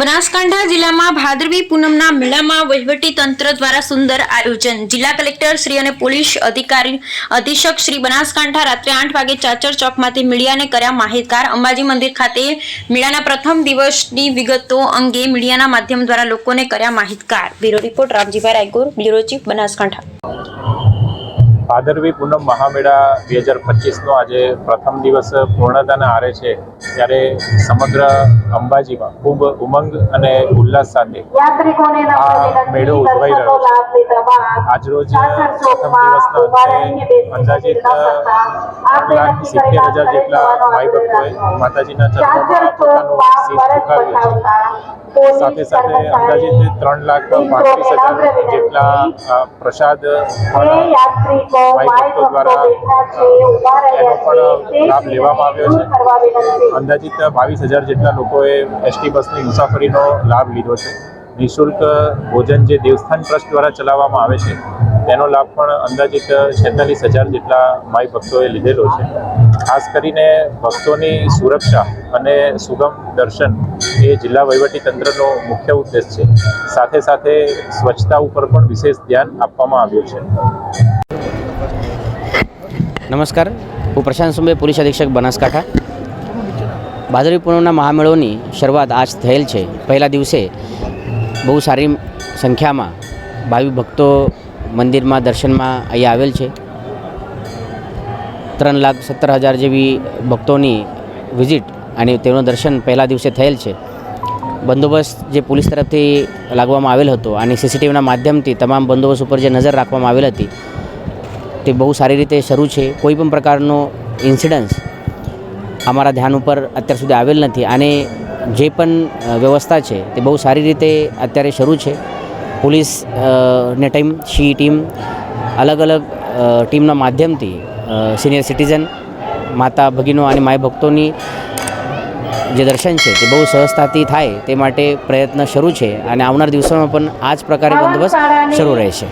બનાસકાંઠા જિલ્લામાં ભાદરવી પૂનમના મેળામાં વહીવટી તંત્ર દ્વારા સુંદર આયોજન. જિલ્લા કલેક્ટર શ્રી અને પોલીસ અધિકારી અધિક્ષક શ્રી બનાસકાંઠા રાત્રે આઠ વાગે ચાચર ચોકમાંથી મીડિયાને કર્યા માહિતગાર. અંબાજી મંદિર ખાતે મેળાના પ્રથમ દિવસની વિગતો અંગે મીડિયાના માધ્યમ દ્વારા લોકોને કર્યા માહિતગાર. Bureau report, Ramjibhai Raygor, bureau chief Banaskantha. Bhadarvi Poonam મહામેળા બે હજાર પચીસનો આજે પ્રથમ દિવસ પૂર્ણતાના આરે છે. ત્યારે સમગ્ર અંબાજીમાં ખૂબ ઉમંગ અને ઉલ્લાસ સાથે આ મેળો ઉજવાઈ રહ્યો છે. આજરોજ પ્રથમ દિવસના અંતે અંદાજિત ત્રણ લાખ સિત્તેર હજાર જેટલા ભાઈ ભક્તોએ માતાજીના ચરણોમાં પોતાનું શીશ ઝુકાવ્યું છે સાથે સાથે અંદાજિત ત્રણ લાખ પાંત્રીસ હજાર જેટલા પ્રસાદ પણ ભાઈ ભક્તો દ્વારા એનો પણ લાભ લેવામાં આવ્યો છે. અંદાજિત બાવીસ હજાર જેટલા લોકોએ એસટી બસની મુસાફરીનો લાભ લીધો છે. નિઃશુલ્ક ભોજન જે દેવસ્થાન ટ્રસ્ટ દ્વારા ચલાવવામાં આવે છે તેનો લાભ પણ અંદાજિત છેતાલીસ હજાર જેટલા માઈ ભક્તોએ લીધેલો છે. ખાસ કરીને ભક્તોની સુરક્ષા અને સુગમ દર્શન એ જિલ્લા તંત્રનો મુખ્ય ઉદ્દેશ છે. સાથે સાથે સ્વચ્છતા ઉપર પણ વિશેષ ધ્યાન આપવામાં આવ્યું છે. નમસ્કાર. હું પ્રશાંત સુંબે, પોલીસ અધિક્ષક બનાસકાંઠા. ભાદરવી પૂનમના મહામેળોની શરૂઆત આજ થયેલ છે. પહેલા દિવસે બહુ સારી સંખ્યામાં ભાવિ ભક્તો મંદિરમાં દર્શનમાં અહીંયા આવેલ છે. ત્રણ લાખ સત્તર હજાર જેવી ભક્તોની વિઝિટ અને તેનું દર્શન પહેલા દિવસે થયેલ છે. બંદોબસ્ત જે પોલીસ તરફથી લાગવામાં આવેલ હતો અને સીસીટીવીના માધ્યમથી તમામ બંદોબસ્ત ઉપર જે નજર રાખવામાં આવેલ હતી, તે બહુ સારી રીતે શરૂ છે. કોઈ પણ પ્રકારનો ઇન્સિડન્સ અમારા ધ્યાન ઉપર અત્યાર સુધી આવેલ નથી અને જે પણ વ્યવસ્થા છે તે બહુ સારી રીતે અત્યારે શરૂ છે. પોલીસ ને ટીમ શી ટીમ અલગ અલગ ટીમના માધ્યમથી સિનિયર સિટીઝન માતા ભગીનો અને માય ભક્તોની જે દર્શન છે તે બહુ સહજતાથી થાય તે માટે પ્રયત્ન શરૂ છે અને આવનાર દિવસોમાં પણ આ જ પ્રકારે બંદોબસ્ત શરૂ રહેશે.